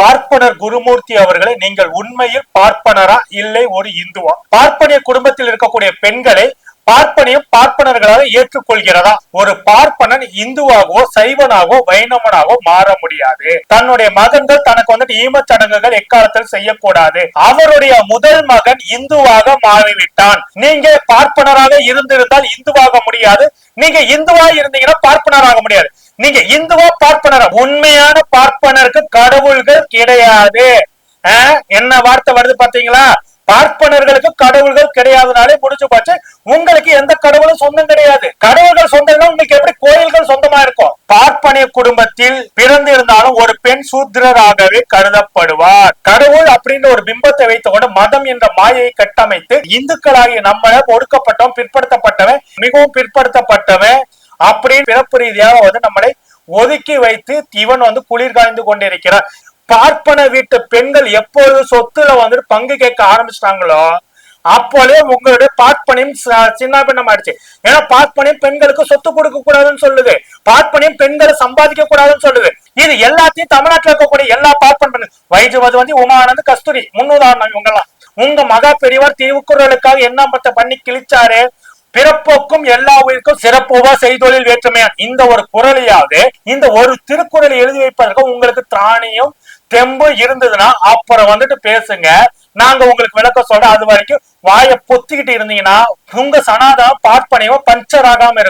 பார்ப்பனர் குருமூர்த்தி அவர்களை நீங்கள் உண்மையில் பார்ப்பனரா? இல்லை ஒரு இந்துவா? பார்ப்பனிய குடும்பத்தில் இருக்கக்கூடிய பெண்களை பார்ப்பனையும் பார்ப்பனர்களாக ஏற்றுக்கொள்கிறதா? ஒரு பார்ப்பனன் இந்துவாகவோ சைவனாகவோ வைணவனாகவோ மாற முடியாது. தன்னுடைய மகன்கள் தனக்கு வந்துட்டு ஈமச்சடங்குகள் எக்காலத்தில் செய்யக்கூடாது. அவருடைய முதல் மகன் இந்துவாக மாறிவிட்டான். நீங்க பார்ப்பனராக இருந்திருந்தால் இந்துவாக முடியாது. நீங்க இந்துவா இருந்தீங்கன்னா பார்ப்பனராக முடியாது. நீங்க இந்துவா பார்ப்பனரா? உண்மை பார்ப்பனருக்கு கடவுள்கள் கிடையாது. என்ன வார்த்தை வருது பாத்தீங்களா பார்ப்பனர்களுக்கு கடவுள்கள் கிடையாதுனாலே முடிஞ்சு போச்சு. உங்களுக்கு எந்த கடவுளும் சொந்தம் கிடையாது. கடவுள்கள் சொந்தம்னா உங்களுக்கு எப்படி கோயில்கள் சொந்தமா இருக்கும்? பார்ப்பனிய குடும்பத்தில் பிறந்திருந்தாலும் ஒரு பெண் சூத்திரராகவே கருதப்படுவார். கடவுள் அப்படின்ற ஒரு பிம்பத்தை வைத்துக்கொண்டு மதம் என்ற மாயையை கட்டமைத்து இந்துக்களாகிய நம்ம ஒடுக்கப்பட்டவன் பிற்படுத்தப்பட்டவன் மிகவும் பிற்படுத்தப்பட்டவன் அப்படின்னு பிறப்பு ரீதியாக வந்து நம்மளை ஒதுக்கி வைத்து இவன் வந்து குளிர் காய்ந்து கொண்டிருக்கிறார் பார்ப்பன வீட்டு பெண்கள் எப்பொழுது சொத்துல வந்துட்டு பங்கு கேட்க ஆரம்பிச்சிட்டாங்களோ அப்போலே உங்களுடைய பார்ப்பனையும் சின்ன பின்னம் ஆயிடுச்சு. ஏன்னா பார்ப்பனையும் பெண்களுக்கு சொத்து கொடுக்க கூடாதுன்னு சொல்லுது. பார்ப்பனையும் பெண்களை சம்பாதிக்க கூடாதுன்னு சொல்லுது. இது எல்லாத்தையும் தமிழ்நாட்டுல இருக்கக்கூடிய எல்லா பார்ப்பன வைஜவது வந்து உமானந்த் கஸ்தூரி முன்னுதாரணம் இவங்கெல்லாம். உங்க மகா பெரியவர் திருக்குறளுக்காக என்ன மத்த பண்ணி கிழிச்சாரு? பிறப்போக்கும் எல்லா உயிருக்கும் சிறப்புவா செய்தொழில் வேற்றுமையா? இந்த ஒரு குரலையாவது இந்த ஒரு திருக்குறளை எழுதி வைப்பதற்கு உங்களுக்கு திராணியும் தெம்பு இருந்ததுன்னா அப்புறம் வந்துட்டு பேசுங்க. நாங்க உங்களுக்கு விளக்கம் சொல்றோம் அது வரைக்கும் வாயை பொத்திக்கிட்டு இருந்தீங்கன்னா உங்க சனாதனம் பார்ப்பனையும் பஞ்சர் ஆகாம இருக்கும்.